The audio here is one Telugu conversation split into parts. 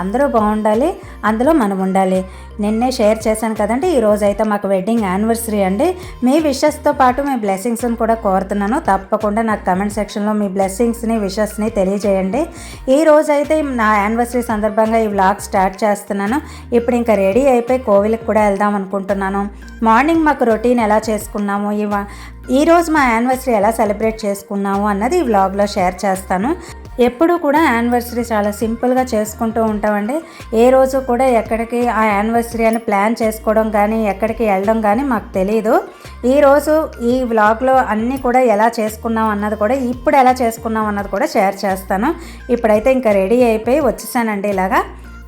అందరూ బాగుండాలి అందులో మనం ఉండాలి. నిన్నే షేర్ చేశాను కదండి ఈ రోజు అయితే మాకు వెడ్డింగ్ యానివర్సరీ అండి. మీ విషెస్తో పాటు మీ బ్లెస్సింగ్స్ని కూడా కోరుతున్నాను. తప్పకుండా నాకు కమెంట్ సెక్షన్లో మీ బ్లెస్సింగ్స్ని విషెస్ని తెలియజేయండి. ఈ రోజు అయితే నా యానివర్సరీ సందర్భంగా ఈ వ్లాగ్ స్టార్ట్ చేస్తున్నాను. ఇప్పుడు ఇంకా రెడీ అయిపోయి కోవిల్కి కూడా వెళ్దాం అనుకుంటున్నాను. మార్నింగ్ మాకు రొటీన్ ఎలా చేసుకున్నాము ఈ ఈరోజు మా యానివర్సరీ ఎలా సెలబ్రేట్ చేసుకున్నాము అన్నది ఈ వ్లాగ్లో షేర్ చేస్తాను. ఎప్పుడూ కూడా యానివర్సరీ చాలా సింపుల్గా చేసుకుంటూ ఉంటామండి. ఏ రోజు కూడా ఎక్కడికి ఆ యానివర్సరీ అని ప్లాన్ చేసుకోవడం కానీ ఎక్కడికి వెళ్ళడం కానీ మాకు తెలియదు ఈరోజు ఈ వ్లాగ్లో అన్నీ కూడా ఎలా చేసుకున్నాం అన్నది కూడా ఇప్పుడు ఎలా చేసుకున్నాం అన్నది కూడా షేర్ చేస్తాను. ఇప్పుడైతే ఇంకా రెడీ అయిపోయి వచ్చేసానండి ఇలాగా.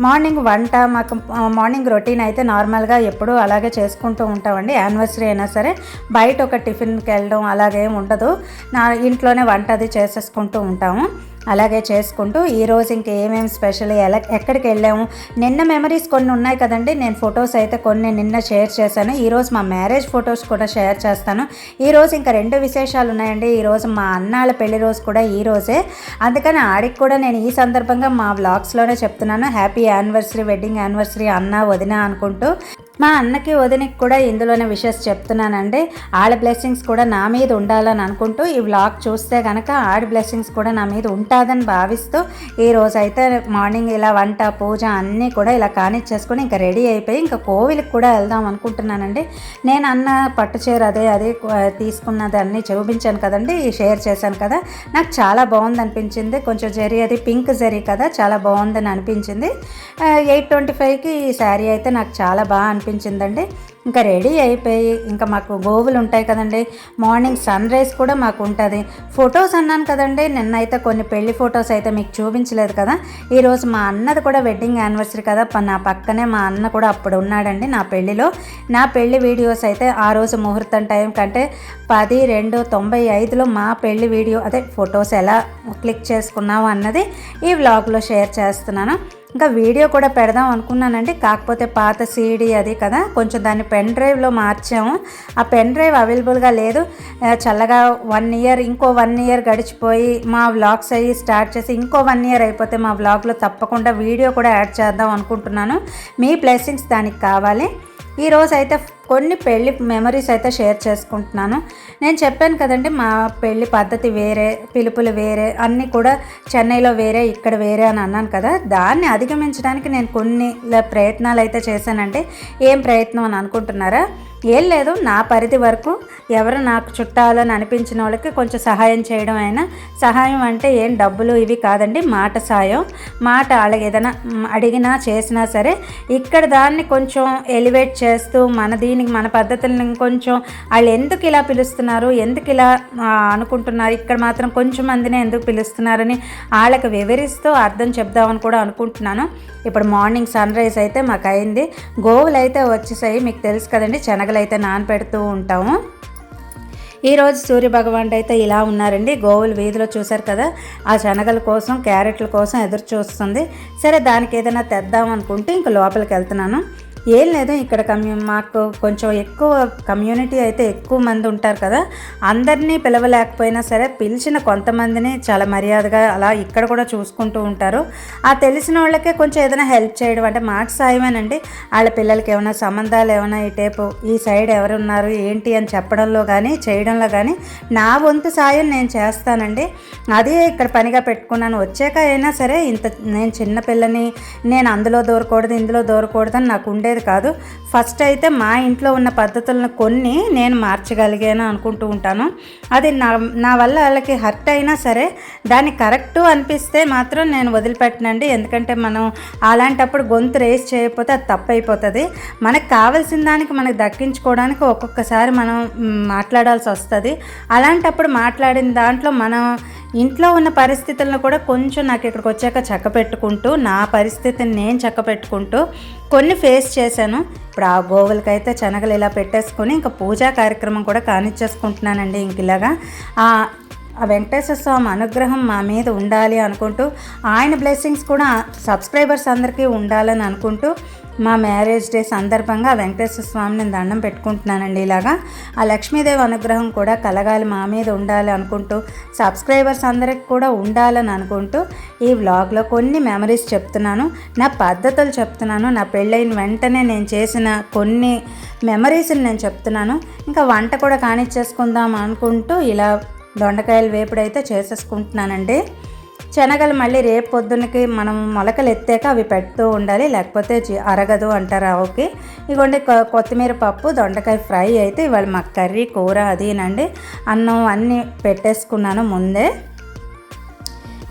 మార్నింగ్ వంట మాకు మార్నింగ్ రొటీన్ అయితే నార్మల్గా ఎప్పుడూ అలాగే చేసుకుంటూ ఉంటామండి. యానివర్సరీ అయినా సరే బయట ఒక టిఫిన్కి వెళ్ళడం అలాగేం ఉండదు. నా ఇంట్లోనే వంట అది చేసేసుకుంటూ ఉంటాము. అలాగే చేసుకుంటూ ఈరోజు ఇంక ఏమేమి స్పెషల్ ఎలా ఎక్కడికి వెళ్ళాము. నిన్న మెమరీస్ కొన్ని ఉన్నాయి కదండి. నేను ఫొటోస్ అయితే కొన్ని నిన్న షేర్ చేశాను. ఈరోజు మా మ్యారేజ్ ఫొటోస్ కూడా షేర్ చేస్తాను. ఈరోజు ఇంకా రెండు విశేషాలు ఉన్నాయండి. ఈరోజు మా అన్నాళ్ళ పెళ్ళి రోజు కూడా ఈ రోజే. అందుకని ఆడికి కూడా నేను ఈ సందర్భంగా మా వ్లాగ్స్లోనే చెప్తున్నాను. హ్యాపీ యానివర్సరీ వెడ్డింగ్ యానివర్సరీ అన్న వదిన అనుకుంటూ. మా అన్నకి వదినకి కూడా ఇందులోనే విషెస్ చెప్తున్నానండి. ఆడ బ్లెస్సింగ్స్ కూడా నా మీద ఉండాలని అనుకుంటూ ఈ వ్లాగ్ చూస్తే కనుక ఆడ బ్లెస్సింగ్స్ కూడా నా మీద ఉంటుందని భావిస్తూ ఈ రోజు అయితే మార్నింగ్ ఇలా వంట పూజ అన్నీ కూడా ఇలా కానిచ్చేసుకొని ఇంకా రెడీ అయిపోయి ఇంకా కోవిల్కి కూడా వెళ్దాం అనుకుంటున్నానండి. నేను అన్న పట్టు చీర అదే అదే తీసుకున్నది అన్నీ చూపించాను కదండి షేర్ చేశాను కదా. నాకు చాలా బాగుంది అనిపించింది కొంచెం జరీ అది పింక్ జరీ కదా చాలా బాగుందని అనిపించింది. ఎయిట్ ట్వంటీ ఫైవ్కి ఈ శారీ అయితే నాకు చాలా బాగా అనిపించింది అనిపించిందండి. ఇంకా రెడీ అయిపోయి ఇంకా మాకు గోవులు ఉంటాయి కదండి. మార్నింగ్ సన్ రైజ్ కూడా మాకు ఉంటుంది. ఫొటోస్ అన్నాను కదండి. నిన్నైతే కొన్ని పెళ్ళి ఫొటోస్ అయితే మీకు చూపించలేదు కదా. ఈరోజు మా అన్నది కూడా వెడ్డింగ్ యానివర్సరీ కదా. నా పక్కనే మా అన్న కూడా అప్పుడు ఉన్నాడండి నా పెళ్ళిలో. నా పెళ్ళి వీడియోస్ అయితే ఆ రోజు ముహూర్తం టైం కంటే పది రెండు తొంభై ఐదులో మా పెళ్ళి వీడియో అదే ఫొటోస్ ఎలా క్లిక్ చేసుకున్నాము అన్నది ఈ వ్లాగ్లో షేర్ చేస్తున్నాను. ఇంకా వీడియో కూడా పెడదాం అనుకున్నానండి. కాకపోతే పాత సీడీ అది కదా కొంచెం దాన్ని పెన్ డ్రైవ్లో మార్చాము. ఆ పెన్ డ్రైవ్ అవైలబుల్గా లేదు. చల్లగా వన్ ఇయర్ ఇంకో వన్ ఇయర్ గడిచిపోయి మా వ్లాగ్స్ అయ్యి స్టార్ట్ చేసి ఇంకో వన్ ఇయర్ అయిపోతే మా వ్లాగ్లో తప్పకుండా వీడియో కూడా యాడ్ చేద్దాం అనుకుంటున్నాను. మీ బ్లెస్సింగ్స్ దానికి కావాలి. ఈరోజు అయితే కొన్ని పెళ్ళి మెమరీస్ అయితే షేర్ చేసుకుంటున్నాను. నేను చెప్పాను కదండి మా పెళ్ళి పద్ధతి వేరే పిలుపులు వేరే అన్నీ కూడా చెన్నైలో వేరే ఇక్కడ వేరే అని అన్నాను కదా. దాన్ని అధిగమించడానికి నేను కొన్ని ప్రయత్నాలు అయితే చేశానండి. ఏం ప్రయత్నం అని అనుకుంటున్నారా? ఏం లేదు నా పరిధి వరకు ఎవరు నాకు చుట్టాలని అనిపించిన వాళ్ళకి కొంచెం సహాయం చేయడం అయినా సహాయం అంటే ఏం డబ్బులు ఇవి కాదండి మాట సాయం. మాట వాళ్ళకి ఏదైనా అడిగినా చేసినా సరే ఇక్కడ దాన్ని కొంచెం ఎలివేట్ చేస్తూ మన దీనికి మన పద్ధతులను ఇంకొంచెం వాళ్ళు ఎందుకు ఇలా పిలుస్తున్నారు ఎందుకు ఇలా అనుకుంటున్నారు ఇక్కడ మాత్రం కొంచెం మందినే ఎందుకు పిలుస్తున్నారని వాళ్ళకి వివరిస్తూ అర్థం చెప్దామని కూడా అనుకుంటున్నాను. ఇప్పుడు మార్నింగ్ సన్ రైజ్ అయితే మాకు అయింది. గోవులు అయితే వచ్చేసాయి మీకు తెలుసు కదండి శనగలు అయితే నానపెడుతూ ఉంటాము. ఈరోజు సూర్య భగవానుడు అయితే ఇలా ఉన్నారండి. గోవులు వీధిలో చూశారు కదా ఆ శనగల కోసం క్యారెట్ల కోసం ఎదురు చూస్తుంది. సరే దానికి ఏదైనా తెద్దాం అనుకుంటే ఇంక లోపలికి వెళ్తున్నాను. ఏం లేదు ఇక్కడ కమ్యూ మాకు కొంచెం ఎక్కువ కమ్యూనిటీ అయితే ఎక్కువ మంది ఉంటారు కదా అందరినీ పిలవలేకపోయినా సరే పిలిచిన కొంతమందిని చాలా మర్యాదగా అలా ఇక్కడ కూడా చూసుకుంటూ ఉంటారు. ఆ తెలిసిన వాళ్ళకే కొంచెం ఏదైనా హెల్ప్ చేయడం అంటే మాట సాయమేనండి. వాళ్ళ పిల్లలకి ఏమైనా సంబంధాలు ఏమైనా ఈ టైపు ఈ సైడ్ ఎవరున్నారు ఏంటి అని చెప్పడంలో కానీ చేయడంలో కానీ నా వంతు సాయం నేను చేస్తానండి. అదే ఇక్కడ పనిగా పెట్టుకున్నాను. వచ్చాక అయినా సరే ఇంత నేను చిన్న పిల్లని నేను అందులో దూరకూడదు ఇందులో దూరకూడదు అని నాకు ఉండేది కాదు. ఫస్ట్ అయితే మా ఇంట్లో ఉన్న పద్ధతులను కొన్ని నేను మార్చగలిగాను అనుకుంటూ ఉంటాను. అది నా నా వల్ల వాళ్ళకి హర్ట్ అయినా సరే దాన్ని కరెక్టు అనిపిస్తే మాత్రం నేను వదిలిపెట్టనండి. ఎందుకంటే మనం అలాంటప్పుడు గొంతు రేస్ చేయకపోతే అది తప్పు అయిపోతుంది మనకు కావాల్సిన దానికి మనకు దక్కించుకోవడానికి ఒక్కొక్కసారి మనం మాట్లాడాల్సి వస్తుంది. అలాంటప్పుడు మాట్లాడిన దాంట్లో మనం ఇంట్లో ఉన్న పరిస్థితులను కూడా కొంచెం నాకు ఇక్కడికి వచ్చాక చక్క పెట్టుకుంటూ నా పరిస్థితిని నేను చక్క పెట్టుకుంటూ కొన్ని ఫేస్ చేశాను. ఇప్పుడు ఆ గోవులకైతే శనగలు ఇలా పెట్టేసుకొని ఇంకా పూజా కార్యక్రమం కూడా కానిచ్చేసుకుంటున్నానండి ఇంక ఇలాగా. ఆ ఆ వెంకటేశ్వర స్వామి అనుగ్రహం మా మీద ఉండాలి అనుకుంటూ ఆయన బ్లెస్సింగ్స్ కూడా సబ్స్క్రైబర్స్ అందరికీ ఉండాలని అనుకుంటూ మా మ్యారేజ్ డే సందర్భంగా వెంకటేశ్వర స్వామిని దండం పెట్టుకుంటున్నానండి ఇలాగా. ఆ లక్ష్మీదేవి అనుగ్రహం కూడా కలగాలి మా మీద ఉండాలి అనుకుంటూ సబ్స్క్రైబర్స్ అందరికి కూడా ఉండాలని అనుకుంటూ ఈ వ్లాగ్లో కొన్ని మెమరీస్ చెప్తున్నాను. నా పద్ధతులు చెప్తున్నాను. నా పెళ్ళైన వెంటనే నేను చేసిన కొన్ని మెమరీస్ని నేను చెప్తున్నాను. ఇంకా వంట కూడా కానిచ్చేసుకుందాం అనుకుంటూ ఇలా దొండకాయలు వేపుడైతే చేసేసుకుంటున్నానండి. శనగలు మళ్ళీ రేపు పొద్దున్నకి మనం మొలకలు ఎత్తాక అవి పెడుతూ ఉండాలి లేకపోతే అరగదు అంటారు ఆవుకి. ఇగోండి కొ- కొత్తిమీర పప్పు దొండకాయ ఫ్రై అయితే ఇవాళ మా కర్రీ కూర అదీనండి. అన్నం అన్నీ పెట్టేసుకున్నాను ముందే.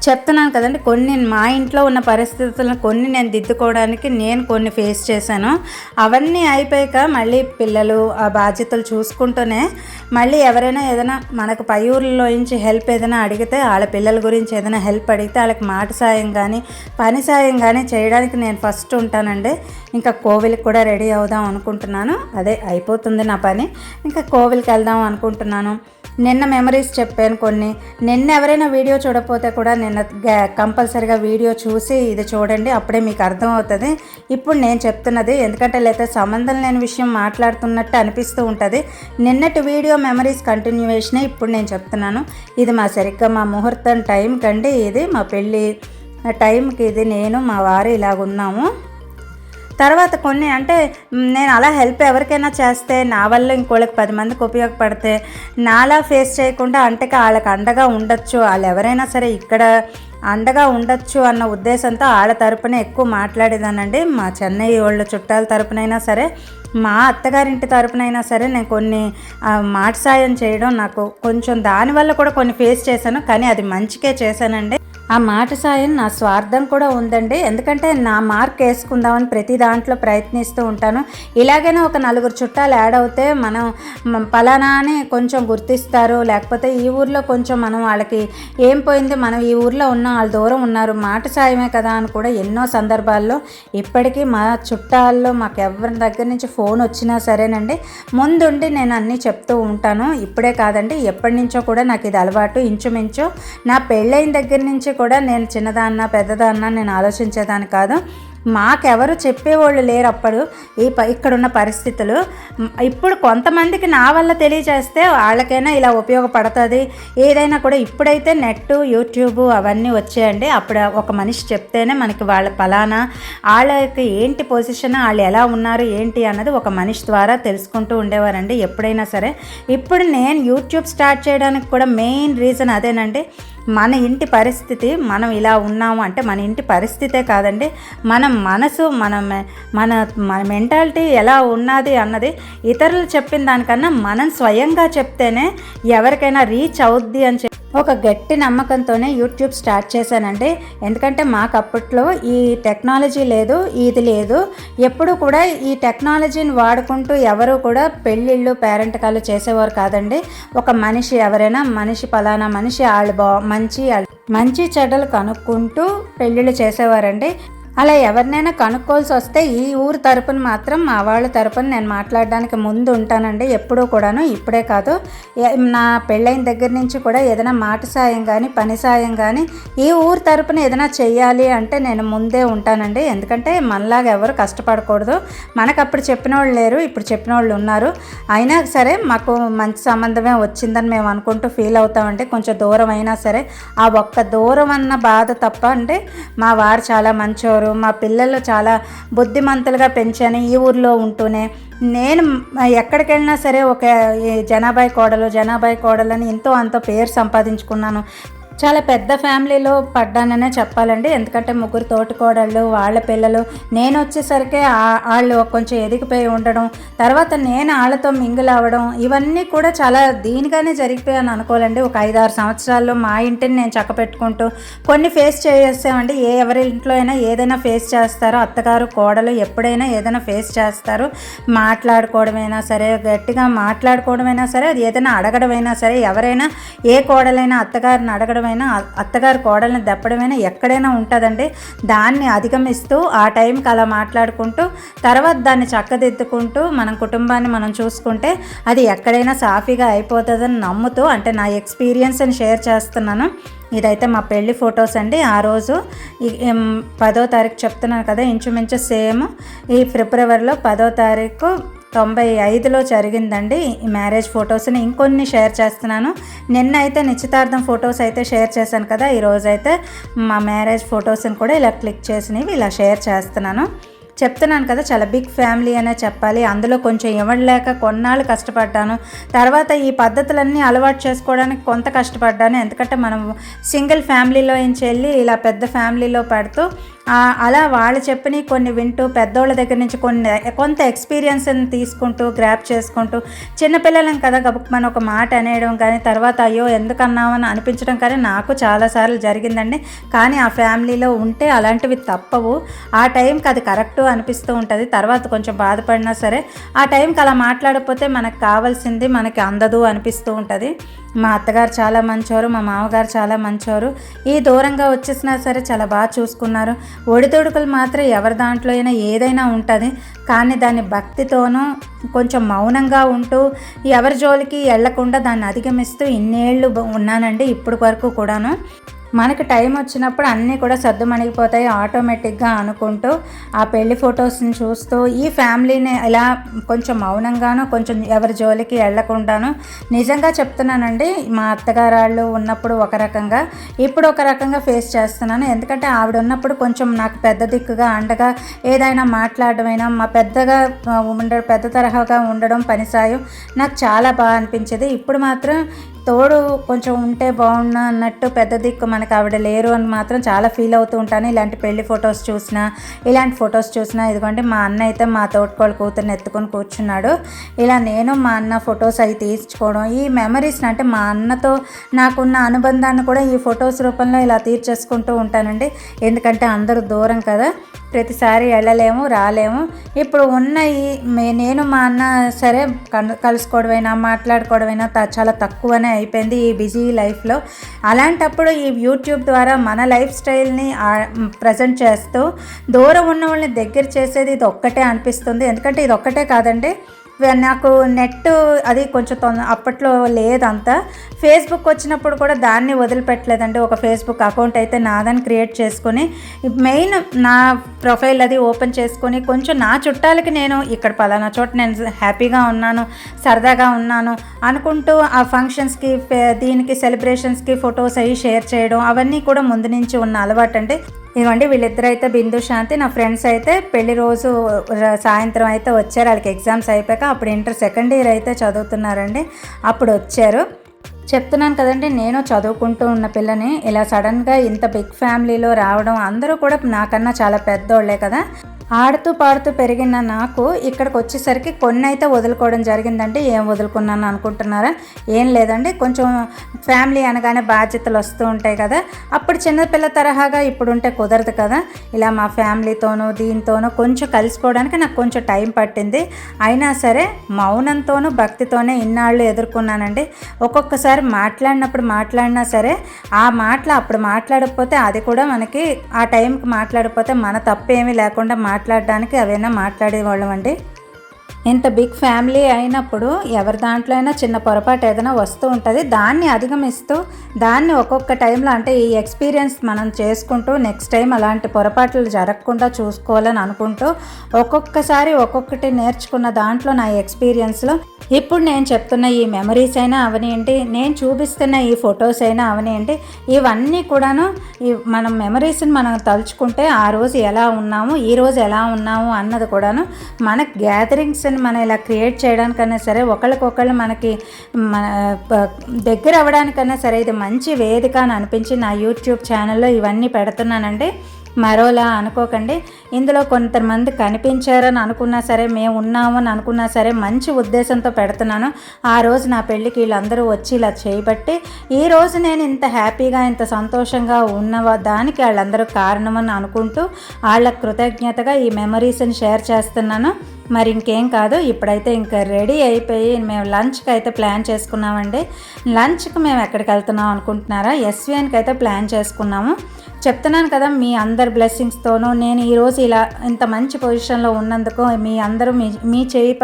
చెప్తున్నాను కదండి కొన్ని మా ఇంట్లో ఉన్న పరిస్థితులను కొన్ని నేను దిద్దుకోవడానికి నేను కొన్ని ఫేస్ చేశాను. అవన్నీ అయిపోయాక మళ్ళీ పిల్లలు ఆ బాధ్యతలు చూసుకుంటూనే మళ్ళీ ఎవరైనా ఏదైనా మనకు పై ఊర్లో నుంచి హెల్ప్ ఏదైనా అడిగితే వాళ్ళ పిల్లల గురించి ఏదైనా హెల్ప్ అడిగితే వాళ్ళకి మాట సాయం కానీ పని సాయం కానీ చేయడానికి నేను ఫస్ట్ ఉంటానండి. ఇంకా కోవిల్కి కూడా రెడీ అవుదాం అనుకుంటున్నాను. అదే అయిపోతుంది నా పని. ఇంకా కోవిల్కి వెళ్దాం అనుకుంటున్నాను. నిన్న మెమరీస్ చెప్పాను కొన్ని. నిన్న ఎవరైనా వీడియో చూడకపోతే కూడా నిన్న కంపల్సరిగా వీడియో చూసి ఇది చూడండి అప్పుడే మీకు అర్థం అవుతుంది ఇప్పుడు నేను చెప్తున్నది ఎందుకంటే లేకపోతే సంబంధం లేని విషయం మాట్లాడుతున్నట్టు అనిపిస్తూ ఉంటుంది. నిన్నటి వీడియో మెమరీస్ కంటిన్యూవేషనే ఇప్పుడు నేను చెప్తున్నాను. ఇది మా సరిగ్గా మా ముహూర్తం టైం కండి. ఇది మా పెళ్ళి టైంకి ఇది నేను మా వారు ఇలాగున్నాము. తర్వాత కొన్ని అంటే నేను అలా హెల్ప్ ఎవరికైనా చేస్తే నా వల్ల ఇంకోళ్ళకి పది మందికి ఉపయోగపడితే నాలా ఫేస్ చేయకుండా అంటే వాళ్ళకి అండగా ఉండొచ్చు. వాళ్ళు ఎవరైనా సరే ఇక్కడ అండగా ఉండొచ్చు అన్న ఉద్దేశంతో వాళ్ళ తరపున ఎక్కువ మాట్లాడేదానండి మా చెన్నై వాళ్ళ చుట్టాల తరపునైనా సరే మా అత్తగారింటి తరపునైనా సరే నేను కొన్ని మాట సాయం చేయడం నాకు కొంచెం దానివల్ల కూడా కొన్ని ఫేస్ చేశాను. కానీ అది మంచికే చేశానండి. ఆ మాట సాయం నా స్వార్థం కూడా ఉందండి. ఎందుకంటే నా మార్క్ వేసుకుందామని ప్రతి దాంట్లో ప్రయత్నిస్తూ ఉంటాను. ఇలాగైనా ఒక నలుగురు చుట్టాలు యాడ్ అవుతే మనం పలానా అని కొంచెం గుర్తిస్తారు. లేకపోతే ఈ ఊర్లో కొంచెం మనం వాళ్ళకి ఏం పోయింది మనం ఈ ఊర్లో ఉన్నాం వాళ్ళు దూరం ఉన్నారు మాట సాయమే కదా అని కూడా ఎన్నో సందర్భాల్లో ఇప్పటికీ మా చుట్టాల్లో మాకు ఎవరి దగ్గర నుంచి ఫోన్ వచ్చినా సరేనండి. ముందుండి నేను అన్నీ చెప్తూ ఉంటాను. ఇప్పుడే కాదండి ఎప్పటి నుంచో కూడా నాకు ఇది అలవాటు. ఇంచుమించు నా పెళ్ళైన దగ్గర నుంచి కూడా నేను చిన్నదాన్న పెద్దదాన్న నేను ఆలోచించేదాన్ని కాదు. మాకెవరు చెప్పేవాళ్ళు లేరు అప్పుడు ఈ ప ఇక్కడున్న పరిస్థితులు. ఇప్పుడు కొంతమందికి నా వల్ల తెలియజేస్తే వాళ్ళకైనా ఇలా ఉపయోగపడుతుంది. ఏదైనా కూడా ఇప్పుడైతే నెట్ యూట్యూబ్ అవన్నీ వచ్చాయండి. అప్పుడు ఒక మనిషి చెప్తేనే మనకి వాళ్ళ ఫలానా వాళ్ళకి ఏంటి పొజిషన్ వాళ్ళు ఎలా ఉన్నారు ఏంటి అన్నది ఒక మనిషి ద్వారా తెలుసుకుంటూ ఉండేవారండి ఎప్పుడైనా సరే. ఇప్పుడు నేను యూట్యూబ్ స్టార్ట్ చేయడానికి కూడా మెయిన్ రీజన్ అదేనండి. మన ఇంటి పరిస్థితి మనం ఇలా ఉన్నాము అంటే మన ఇంటి పరిస్థితే కాదండి. మన మనసు మన మన మన మెంటాలిటీ ఎలా ఉన్నది అన్నది ఇతరులు చెప్పిన దానికన్నా మనం స్వయంగా చెప్తేనే ఎవరికైనా రీచ్ అవుద్ది అని చెప్పి ఒక గట్టి నమ్మకంతోనే యూట్యూబ్ స్టార్ట్ చేశానండి. ఎందుకంటే మాకు అప్పట్లో ఈ టెక్నాలజీ లేదు ఇది లేదు. ఎప్పుడు కూడా ఈ టెక్నాలజీని వాడుకుంటూ ఎవరు కూడా పెళ్ళిళ్ళు పేరెంట్ కాళ్ళు చేసేవారు కాదండి. ఒక మనిషి ఎవరైనా మనిషి పలానా మనిషి వాళ్ళు బా మంచి మంచి చెడ్డలు కనుక్కుంటూ పెళ్ళిళ్ళు చేసేవారండి. అలా ఎవరినైనా కనుక్కోవాల్సి వస్తే ఈ ఊరు తరపున మాత్రం మా వాళ్ళ తరపున నేను మాట్లాడడానికి ముందు ఉంటానండి ఎప్పుడూ కూడాను. ఇప్పుడే కాదు నా పెళ్ళైన దగ్గర నుంచి కూడా ఏదైనా మాట సాయం కానీ పని సాయం కానీ ఈ ఊరు తరపున ఏదైనా చేయాలి అంటే నేను ముందే ఉంటానండి. ఎందుకంటే మనలాగా ఎవరు కష్టపడకూడదు. మనకు అప్పుడు చెప్పిన వాళ్ళు లేరు ఇప్పుడు చెప్పిన వాళ్ళు ఉన్నారు. అయినా సరే మాకు మంచి సంబంధమే వచ్చిందని మేము అనుకుంటూ ఫీల్ అవుతామండి. కొంచెం దూరం అయినా సరే. ఆ ఒక్క దూరం అన్న బాధ తప్ప అంటే మా వారు చాలా మంచి ఉంటారు మా పిల్లలు చాలా బుద్ధిమంతులుగా పెంచాను ఈ ఊర్లో ఉంటూనే. నేను ఎక్కడికి వెళ్ళినా సరే ఒక ఈ జనాభాయ్ కోడలు జనాభాయ్ కోడలు అని ఎంతో అంత పేరు సంపాదించుకున్నాను. చాలా పెద్ద ఫ్యామిలీలో పడ్డాననే చెప్పాలండి. ఎందుకంటే ముగ్గురు తోటికోడళ్ళు వాళ్ళ పిల్లలు. నేను వచ్చేసరికి వాళ్ళు కొంచెం ఎదిగిపోయి ఉండడం తర్వాత నేను వాళ్ళతో మింగిల్ అవ్వడం ఇవన్నీ కూడా చాలా దీనిగానే జరిగిపోయాను అనుకోవాలండి. ఒక ఐదారు సంవత్సరాల్లో మా ఇంటిని నేను చక్క పెట్టుకుంటూ కొన్ని ఫేస్ చేసామండి ఏ ఎవరి ఇంట్లో అయినా ఏదైనా ఫేస్ చేస్తారో. అత్తగారు కోడలు ఎప్పుడైనా ఏదైనా ఫేస్ చేస్తారు. మాట్లాడుకోవడమైనా సరే గట్టిగా మాట్లాడుకోవడమైనా సరే అది ఏదైనా అడగడమైనా సరే ఎవరైనా ఏ కోడలైనా అత్తగారిని అడగడం దెప్పడమైనా అత్తగారు కోడల్ని దెప్పడమైనా ఎక్కడైనా ఉంటుందండి. దాన్ని అధిగమిస్తూ ఆ టైంకి అలా మాట్లాడుకుంటూ తర్వాత దాన్ని చక్కదిద్దుకుంటూ మనం కుటుంబాన్ని మనం చూసుకుంటే అది ఎక్కడైనా సాఫీగా అయిపోతుందని నమ్ముతూ అంటే నా ఎక్స్పీరియన్స్ని షేర్ చేస్తున్నాను. ఇదైతే మా పెళ్ళి ఫొటోస్ అండి. ఆ రోజు పదో తారీఖు చెప్తున్నాను కదా ఇంచుమించు సేమ్ ఈ ఫిబ్రవరిలో పదో తారీఖు తొంభై ఐదులో జరిగిందండి ఈ మ్యారేజ్ ఫొటోస్ని. ఇంకొన్ని షేర్ చేస్తున్నాను. నిన్న అయితే నిశ్చితార్థం ఫొటోస్ అయితే షేర్ చేశాను కదా. ఈరోజు అయితే మా మ్యారేజ్ ఫొటోస్ని కూడా ఇలా క్లిక్ చేసినవి ఇలా షేర్ చేస్తున్నాను. చెప్తున్నాను కదా చాలా బిగ్ ఫ్యామిలీ అనే చెప్పాలి. అందులో కొంచెం ఇవ్వలేక కొన్నాళ్ళు కష్టపడ్డాను. తర్వాత ఈ పద్ధతులన్నీ అలవాటు చేసుకోవడానికి కొంత కష్టపడ్డాను. ఎందుకంటే మనం సింగిల్ ఫ్యామిలీలో నుంచి వెళ్ళి ఇలా పెద్ద ఫ్యామిలీలో పడుతూ అలా వాళ్ళు చెప్పినవి కొన్ని వింటూ పెద్దోళ్ళ దగ్గర నుంచి కొన్ని కొంత ఎక్స్పీరియన్స్ని తీసుకుంటూ గ్రాప్ చేసుకుంటూ చిన్నపిల్లలం కదా గబుక్ మన ఒక మాట అనేయడం కానీ తర్వాత అయ్యో ఎందుకన్నామని అనిపించడం కానీ నాకు చాలాసార్లు జరిగిందండి. కానీ ఆ ఫ్యామిలీలో ఉంటే అలాంటివి తప్పవు. ఆ టైంకి అది కరెక్టు అనిపిస్తూ ఉంటుంది. తర్వాత కొంచెం బాధపడినా సరే ఆ టైంకి అలా మాట్లాడకపోతే మనకు కావాల్సింది మనకి అందదు అనిపిస్తూ ఉంటుంది. మా అత్తగారు చాలా మంచోరు మా మామగారు చాలా మంచోరు. ఈ దూరంగా వచ్చేసినా సరే చాలా బాగా చూసుకున్నారు. ఒడిదొడుకులు మాత్రం ఎవరి దాంట్లో అయినా ఏదైనా ఉంటుంది. కానీ దాన్ని భక్తితోనూ కొంచెం మౌనంగా ఉంటూ ఎవరి జోలికి వెళ్ళకుండా దాన్ని అధిగమిస్తూ ఇన్నేళ్ళు ఉన్నానండి ఇప్పటి వరకు కూడాను. మనకి టైం వచ్చినప్పుడు అన్నీ కూడా సర్దుమణిగిపోతాయి ఆటోమేటిక్గా అనుకుంటూ ఆ పెళ్ళి ఫొటోస్ని చూస్తూ ఈ ఫ్యామిలీని ఇలా కొంచెం మౌనంగాను కొంచెం ఎవరి జోలికి వెళ్ళకుండాను నిజంగా చెప్తున్నానండి. మా అత్తగారు వాళ్ళు ఉన్నప్పుడు ఒక రకంగా ఇప్పుడు ఒక రకంగా ఫేస్ చేస్తున్నాను. ఎందుకంటే ఆవిడ ఉన్నప్పుడు కొంచెం నాకు పెద్ద దిక్కుగా అండగా ఏదైనా మాట్లాడమైనా మా పెద్దగా ఉండడం ఉండ పెద్ద తరహాగా ఉండడం పనిసాయం నాకు చాలా బాగా అనిపించేది. ఇప్పుడు మాత్రం తోడు కొంచెం ఉంటే బాగున్నా అన్నట్టు పెద్ద దిక్కు మనకు ఆవిడ లేరు అని మాత్రం చాలా ఫీల్ అవుతూ ఉంటాను. ఇలాంటి పెళ్ళి ఫొటోస్ చూసినా ఇలాంటి ఫొటోస్ చూసినా ఇదిగోండి మా అన్న అయితే మా తోటకోళ్ళ కూతుర్ని ఎత్తుకొని కూర్చున్నాడు. ఇలా నేను మా అన్న ఫొటోస్ అవి తీర్చుకోవడం ఈ మెమరీస్ని అంటే మా అన్నతో నాకున్న అనుబంధాన్ని కూడా ఈ ఫొటోస్ రూపంలో ఇలా తీర్చేసుకుంటూ ఉంటానండి. ఎందుకంటే అందరూ దూరం కదా ప్రతిసారి వెళ్ళలేము రాలేము. ఇప్పుడు ఉన్న ఈ మే- నేను మా అన్న సరే కన్- కలుసుకోవడమైనా మాట్లాడుకోవడమైనా చాలా తక్కువనే అయిపోయింది ఈ బిజీ లైఫ్లో. అలాంటప్పుడు ఈ యూట్యూబ్ ద్వారా మన లైఫ్ స్టైల్ని ప్రజెంట్ చేస్తూ దూరం ఉన్న వాళ్ళని దగ్గర చేసేది ఇది ఒక్కటే అనిపిస్తుంది. ఎందుకంటే ఇది ఒక్కటే కాదండి నాకు నెట్ అది కొంచెం తొంద అప్పట్లో లేదంతా. ఫేస్బుక్ వచ్చినప్పుడు కూడా దాన్ని వదిలిపెట్టలేదండి. ఒక ఫేస్బుక్ అకౌంట్ అయితే నాదని క్రియేట్ చేసుకొని మెయిన్ నా ప్రొఫైల్ అది ఓపెన్ చేసుకొని కొంచెం నా చుట్టాలకి నేను ఇక్కడ పలానా చోట నేను హ్యాపీగా ఉన్నాను సరదాగా ఉన్నాను అనుకుంటూ ఆ ఫంక్షన్స్కి దీనికి సెలబ్రేషన్స్కి ఫొటోస్ అవి షేర్ చేయడం అవన్నీ కూడా ముందు నుంచి ఉన్న అలవాటు అండి ఇదిగోండి వీళ్ళిద్దరు అయితే బిందు శాంతి నా ఫ్రెండ్స్ అయితే పెళ్ళి రోజు సాయంత్రం అయితే వచ్చారు. వాళ్ళకి ఎగ్జామ్స్ అయిపోయాక అప్పుడు ఇంటర్ సెకండ్ ఇయర్ అయితే చదువుతున్నారండి. అప్పుడు వచ్చారు. చెప్తున్నాను కదండి నేను చదువుకుంటూ ఉన్న పిల్లని ఇలా సడన్గా ఇంత బిగ్ ఫ్యామిలీలో రావడం అందరూ కూడా నాకన్నా చాలా పెద్దోళ్ళే కదా. ఆడుతూ పాడుతూ పెరిగిన నాకు ఇక్కడికి వచ్చేసరికి కొన్ని అయితే వదులుకోవడం జరిగిందంటే ఏం వదులుకున్నాను అనుకుంటున్నారా? ఏం లేదండి. కొంచెం ఫ్యామిలీ అనగానే బాధ్యతలు వస్తూ ఉంటాయి కదా. అప్పుడు చిన్నపిల్ల తరహాగా ఇప్పుడు ఉంటే కుదరదు కదా. ఇలా మా ఫ్యామిలీతోనూ దీంతోనూ కొంచెం కలిసిపోవడానికి నాకు కొంచెం టైం పట్టింది. అయినా సరే మౌనంతోనూ భక్తితోనే ఇన్నాళ్ళు ఎదుర్కొన్నానండి. ఒక్కొక్కసారి మాట్లాడినప్పుడు మాట్లాడినా సరే ఆ మాటలు అప్పుడు మాట్లాడకపోతే అది కూడా మనకి ఆ టైంకి మాట్లాడకపోతే మన తప్పు ఏమీ లేకుండా మాట్లాడడానికి అవైనా మాట్లాడేవాళ్ళం అండి ఇంత బిగ్ ఫ్యామిలీ అయినప్పుడు ఎవరి దాంట్లో అయినా చిన్న పొరపాటు ఏదైనా వస్తూ ఉంటుంది దాన్ని అధిగమిస్తూ దాన్ని ఒక్కొక్క టైంలో అంటే ఈ ఎక్స్పీరియన్స్ మనం చేసుకుంటూ నెక్స్ట్ టైం అలాంటి పొరపాట్లు జరగకుండా చూసుకోవాలని అనుకుంటూ ఒక్కొక్కసారి ఒక్కొక్కటి నేర్చుకున్న దాంట్లో నా ఎక్స్పీరియన్స్లో ఇప్పుడు నేను చెప్తున్న ఈ మెమరీస్ అయినా అవనియండి నేను చూపిస్తున్న ఈ ఫొటోస్ అయినా అవనియండి ఇవన్నీ కూడాను ఈ మనం మెమరీస్ని మనం తలుచుకుంటే ఆ రోజు ఎలా ఉన్నాము ఈ రోజు ఎలా ఉన్నాము అన్నది కూడాను మన గ్యాదరింగ్స్ని మనం ఇలా క్రియేట్ చేయడానికైనా సరే ఒకళ్ళకొకళ్ళు మనకి మన దగ్గర అవ్వడానికైనా సరే ఇది మంచి వేదిక అని అనిపించి నా యూట్యూబ్ ఛానల్లో ఇవన్నీ పెడుతున్నానండి. మరోలా అనుకోకండి. ఇందులో కొంతమంది కనిపించారని అనుకున్నా సరే మేము ఉన్నామని అనుకున్నా సరే మంచి ఉద్దేశంతో పెడుతున్నాను. ఆ రోజు నా పెళ్ళికి వీళ్ళందరూ వచ్చి ఇలా చేయబట్టి ఈ రోజు నేను ఇంత హ్యాపీగా ఇంత సంతోషంగా ఉన్న దానికి వాళ్ళందరూ కారణమని అనుకుంటూ వాళ్ళ కృతజ్ఞతగా ఈ మెమరీస్ని షేర్ చేస్తున్నాను. మరి ఇంకేం కాదు ఇప్పుడైతే ఇంకా రెడీ అయిపోయి మేము లంచ్కి అయితే ప్లాన్ చేసుకున్నామండి. లంచ్కి మేము ఎక్కడికి వెళ్తున్నాం అనుకుంటున్నారా? ఎస్విఎన్కి అయితే ప్లాన్ చేసుకున్నాము. చెప్తున్నాను కదా మీ అందరి బ్లెస్సింగ్స్తోనూ నేను ఈరోజు ఇలా ఇంత మంచి పొజిషన్లో ఉన్నందుకు మీ అందరూ మీ మీ చేయి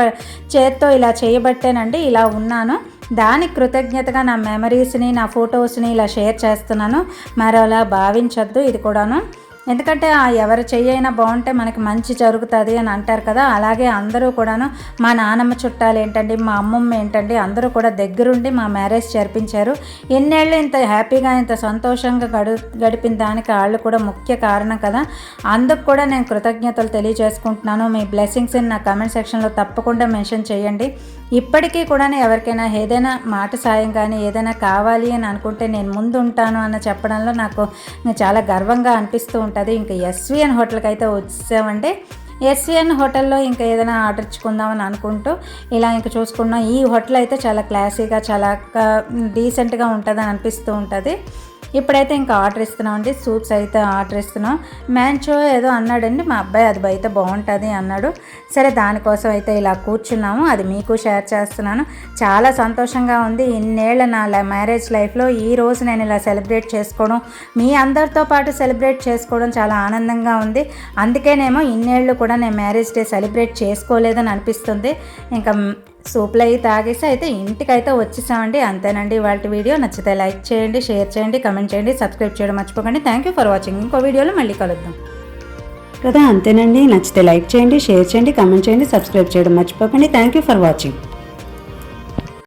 చేత్తో ఇలా చేయబట్టేనండి ఇలా ఉన్నాను. దానికి కృతజ్ఞతగా నా మెమరీస్ని నా ఫొటోస్ని ఇలా షేర్ చేస్తున్నాను. మరోలా భావించొద్దు ఇది కూడాను. ఎందుకంటే ఆ ఎవరి చెయ్యి అయినా బాగుంటే మనకి మంచి జరుగుతుంది అని అంటారు కదా. అలాగే అందరూ కూడాను మా నానమ్మ చుట్టాలు ఏంటండి మా అమ్మమ్మ ఏంటండి అందరూ కూడా దగ్గరుండి మా మ్యారేజ్ జరిపించారు. ఎన్నేళ్ళు ఇంత హ్యాపీగా ఇంత సంతోషంగా గడు గడిపిన దానికి వాళ్ళు కూడా ముఖ్య కారణం కదా. అందుకు కూడా నేను కృతజ్ఞతలు తెలియజేసుకుంటున్నాను. మీ బ్లెస్సింగ్స్ నా కమెంట్ సెక్షన్లో తప్పకుండా మెన్షన్ చేయండి. ఇప్పటికీ కూడా ఎవరికైనా ఏదైనా మాట సాయం కానీ ఏదైనా కావాలి అని అనుకుంటే నేను ముందు ఉంటాను అన్న చెప్పడంలో నాకు చాలా గర్వంగా అనిపిస్తూ ఉంటుంది. ఇంకా ఎస్విఎన్ హోటల్కి అయితే వచ్చామంటే ఎస్విఎన్ హోటల్లో ఇంకా ఏదైనా ఆర్డర్ ఇచ్చుకుందామని అనుకుంటూ ఇలా ఇంకా చూసుకున్నాం. ఈ హోటల్ అయితే చాలా క్లాసీగా చాలా డీసెంట్గా ఉంటుందని అనిపిస్తూ ఉంటుంది. ఇప్పుడైతే ఇంకా ఆర్డర్ ఇస్తున్నామండి సూప్స్ అయితే ఆర్డర్ ఇస్తున్నాం. మ్యాంచో ఏదో అన్నాడండి. మా అబ్బాయి అది బయట బాగుంటుంది అన్నాడు. సరే దానికోసం అయితే ఇలా కూర్చున్నాము. అది మీకు షేర్ చేస్తున్నాను. చాలా సంతోషంగా ఉంది. ఇన్నేళ్ళ నా మ్యారేజ్ లైఫ్లో ఈ రోజు నేను ఇలా సెలబ్రేట్ చేసుకోవడం మీ అందరితో పాటు సెలబ్రేట్ చేసుకోవడం చాలా ఆనందంగా ఉంది. అందుకేనేమో ఇన్నేళ్ళు కూడా నేను మ్యారేజ్ డే సెలబ్రేట్ చేసుకోలేదని అనిపిస్తుంది. ఇంకా సూప్లు అవి తాగేసి అయితే ఇంటికైతే వచ్చేసామండి. అంతేనండి. వాళ్ళ వీడియో నచ్చితే లైక్ చేయండి షేర్ చేయండి కమెంట్ చేయండి సబ్స్క్రైబ్ చేయడం మర్చిపోకండి. Thank you for watching. ఇంకో వీడియోలో మళ్ళీ కలుద్దాం. కదా అంతేనండి. నచ్చితే లైక్ చేయండి షేర్ చేయండి కమెంట్ చేయండి సబ్స్క్రైబ్ చేయడం మర్చిపోకండి. Thank you for watching.